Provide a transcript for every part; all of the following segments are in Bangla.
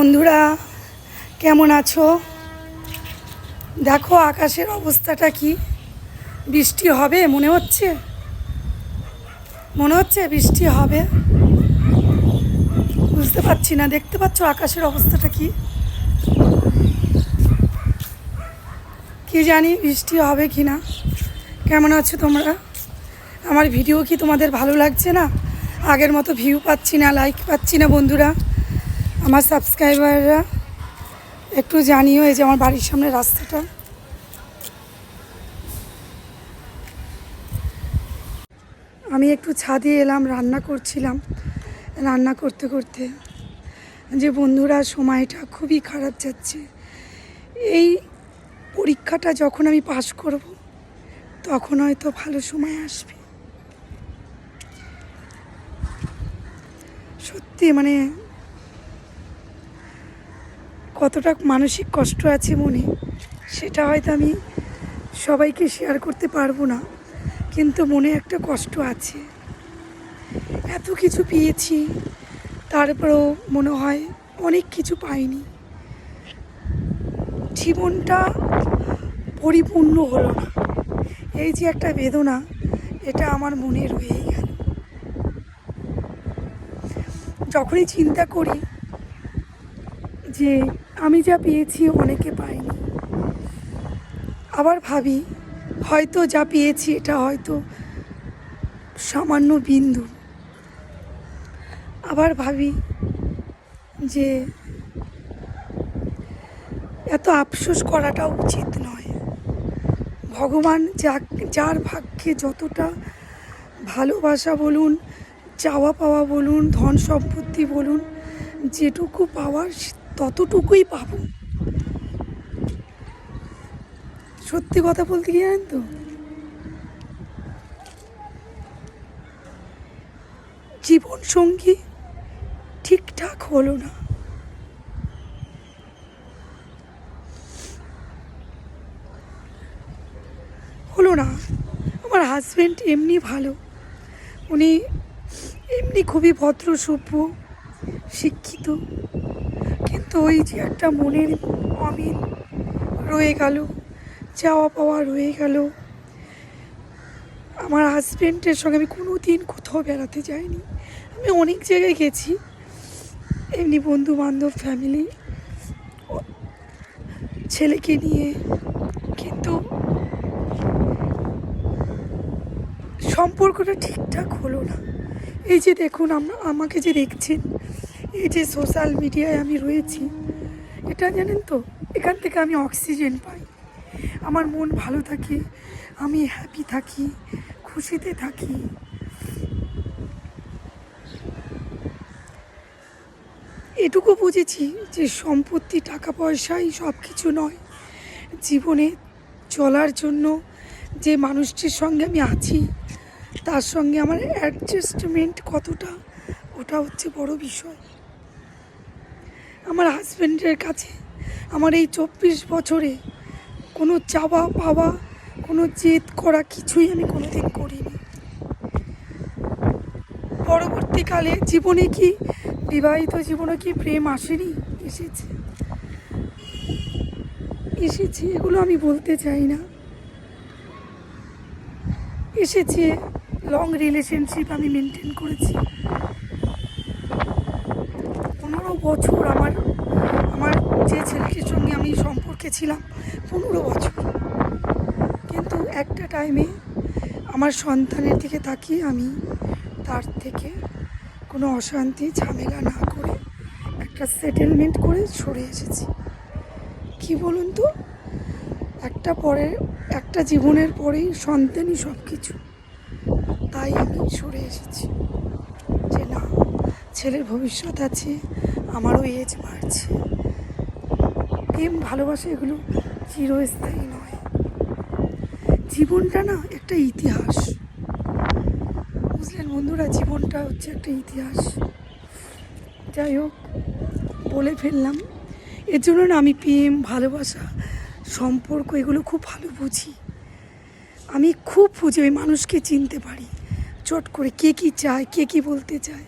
বন্ধুরা, কেমন আছো? দেখো আকাশের অবস্থাটা কি? বৃষ্টি হবে, মনে হচ্ছে? মনে হচ্ছে বৃষ্টি হবে? বুঝতে পারছি না, দেখতে পাচ্ছ আকাশের অবস্থাটা কি? কি জানি বৃষ্টি হবে কি না? কেমন আছো তোমরা? আমার ভিডিও কি তোমাদের ভালো লাগছে না? আগের মতো ভিউ পাচ্ছি না লাইক পাচ্ছি না বন্ধুরা। আমার সাবস্ক্রাইবাররা একটু জানিও এই যে আমার বাড়ির সামনে রাস্তাটা। আমি একটু ছাদে এলাম, রান্না করছিলাম। রান্না করতে করতে যে বন্ধুরা, সময়টা খুবই খারাপ যাচ্ছে। এই পরীক্ষাটা যখন আমি পাশ করব, তখন হয়তো ভালো সময় আসবে। সত্যি মানে কতটা মানসিক কষ্ট আছে মনে, সেটা হয়তো আমি সবাইকে শেয়ার করতে পারব না, কিন্তু মনে একটা কষ্ট আছে। এত কিছু পেয়েছি, তারপরেও মনে হয় অনেক কিছু পাইনি। জীবনটা পরিপূর্ণ হলো না। এই যে একটা বেদনা, এটা আমার মনে রয়েই গেল। যখনই চিন্তা করি যে আমি যা পেয়েছি অনেকে পাইনি আবার ভাবি, হয়তো যা পেয়েছি এটা হয়তো সামান্য বিন্দু। আবার ভাবি যে এত আফসোস করাটা উচিত নয়। ভগবান যা যার ভাগ্যে যতটা ভালোবাসা বলুন, চাওয়া পাওয়া বলুন, ধন সম্পত্তি বলুন, যেটুকু পাওয়ার ততটুকুই পাবো। সত্যি কথা বলতে কি জানেন তো? জীবন সঙ্গী ঠিকঠাক হলো না। হলো না। আমার হাজব্যান্ড এমনি ভালো। উনি এমনি খুবই ভদ্র, সভ্য, শিক্ষিত। কিন্তু ওই যে একটা মনের অমিল রয়ে গেল, চাওয়া পাওয়া রয়ে গেল। আমার হাজব্যান্ডের সঙ্গে আমি কোনো দিন কোথাও বেড়াতে যাইনি। আমি অনেক জায়গায় গেছি, এমনি বন্ধু বান্ধব ফ্যামিলি ছেলেকে নিয়ে। কিন্তু সম্পর্কটা ঠিকঠাক হলো না। এই যে দেখুন, আমরা আমাকে যে দেখছেন এই যে সোশ্যাল মিডিয়ায় আমি রয়েছি, এটা জানেন তো, এখান থেকে আমি অক্সিজেন পাই। আমার মন ভালো থাকে, আমি হ্যাপি থাকি, খুশিতে থাকি। এটুকু বুঝেছি যে সম্পত্তি, টাকা পয়সাই সব কিছু নয়। জীবনে চলার জন্য যে মানুষটির সঙ্গে আমি আছি, তার সঙ্গে আমার অ্যাডজাস্টমেন্ট কতটা, ওটা হচ্ছে বড় বিষয়। আমার হাজব্যান্ডের কাছে আমার এই চব্বিশ বছরে কোনো চাওয়া পাওয়া, কোনো জেদ করা কিছুই আমি কোনোদিন করিনি। পরবর্তীকালে জীবনে কি, বিবাহিত জীবনে কি প্রেম আসেনি? এসেছে। এসেছে এগুলো আমি বলতে চাই না। এসেছে লং রিলেশনশিপ আমি মেনটেন করেছি। পনেরো বছর আমার আমার যে ছেলেটির সঙ্গে আমি সম্পর্কে ছিলাম, পনেরো বছর। কিন্তু একটা টাইমে আমার সন্তানের দিকে তাকিয়ে আমি তার থেকে কোনো অশান্তি, ঝামেলা না করে একটা সেটেলমেন্ট করে সরে এসেছি। কি বলুন তো? একটা পরে একটা জীবনের পরেই সন্তানই সব কিছু তাই আমি সরে এসেছি। যে না, ছেলের ভবিষ্যৎ আছে আমারও এজ বাড়ছে। প্রেম, ভালোবাসা এগুলো চিরস্থায়ী নয়। জীবনটা না একটা ইতিহাস। বুঝলেন বন্ধুরা, জীবনটা হচ্ছে একটা ইতিহাস। যাই হোক, বলে ফেললাম। এর জন্য না আমি প্রেম, ভালোবাসা, সম্পর্ক এগুলো খুব ভালো বুঝি। আমি খুব বুঝি ওই মানুষকে চিনতে পারি। চট করে কে কী চায়, কে কী বলতে চায়।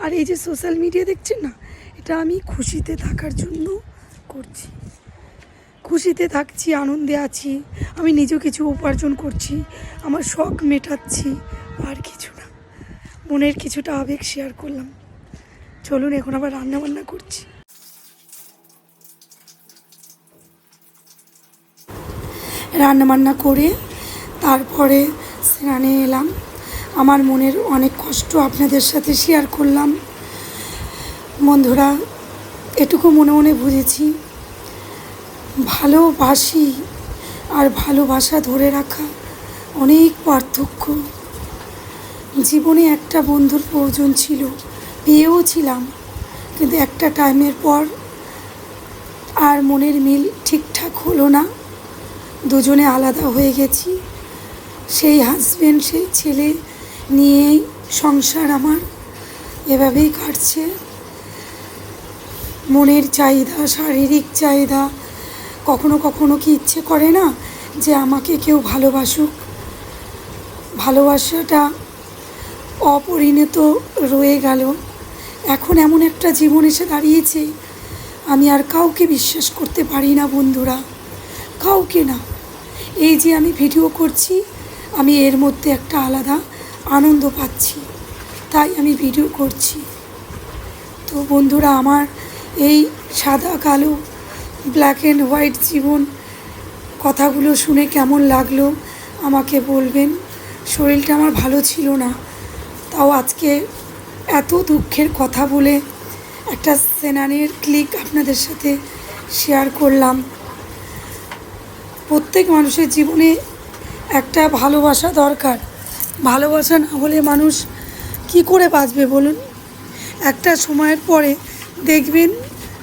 আর এই যে সোশ্যাল মিডিয়া দেখছেন না এটা আমি খুশিতে থাকার জন্য করছি। খুশিতে থাকছি, আনন্দে আছি, আমি নিজেও কিছু উপার্জন করছি, আমার শখ মেটাচ্ছি, আর কিছু না। মনের কিছুটা আবেগ শেয়ার করলাম। চলুন, এখন আবার রান্না বান্না করছি। রান্নাবান্না করে তারপরে স্নানে এলাম। আমার মনের অনেক কষ্ট আপনাদের সাথে শেয়ার করলাম। বন্ধুরা, এটুকু মনে মনে বুঝেছি। ভালোবাসি আর ভালোবাসা ধরে রাখা অনেক পার্থক্য। জীবনে একটা বন্ধুর প্রয়োজন ছিল, পেয়েও ছিলাম, কিন্তু একটা টাইমের পর আর মনের মিল ঠিকঠাক হলো না। দুজনে আলাদা হয়ে গেছি। সেই হাজব্যান্ড সেই ছেলে নিয়েই সংসার আমার এভাবেই কাটছে। মনের চাহিদা, শারীরিক চাহিদা, কখনো কখনো কি ইচ্ছে করে না যে আমাকে কেউ ভালোবাসুক? ভালোবাসাটা অপরিণত রয়ে গেল। এখন এমন একটা জীবন এসে দাঁড়িয়েছে, আমি আর কাউকে বিশ্বাস করতে পারি না বন্ধুরা, কাউকে না। এই যে আমি ভিডিও করছি, আমি এর মধ্যে একটা আলাদা আনন্দ পাচ্ছি, তাই আমি ভিডিও করছি। তো বন্ধুরা, আমার এই সাদা, কালো ব্ল্যাক অ্যান্ড হোয়াইট জীবন কথাগুলো শুনে কেমন লাগল আমাকে বলবেন। শরীরটা আমার ভালো ছিল না। তাও আজকে এত দুঃখের কথা বলে একটা সেনানের ক্লিক আপনাদের সাথে শেয়ার করলাম। প্রত্যেক মানুষের জীবনে একটা ভালোবাসা দরকার। ভালোবাসা না হলে মানুষ কি করে বাঁচবে বলুন? একটা সময়ের পরে দেখবেন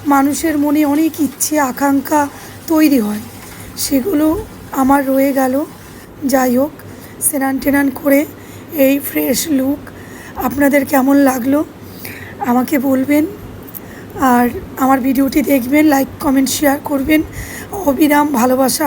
মানুষের মনে অনেক ইচ্ছে, আকাঙ্ক্ষা তৈরি হয়। সেগুলো আমার রয়ে গেল। যাই হোক, স্নান টেনান করে এই ফ্রেশ লুক আপনাদের কেমন লাগল আমাকে বলবেন। আর আমার ভিডিওটি দেখবেন লাইক কমেন্ট শেয়ার করবেন। অবিরাম ভালোবাসা।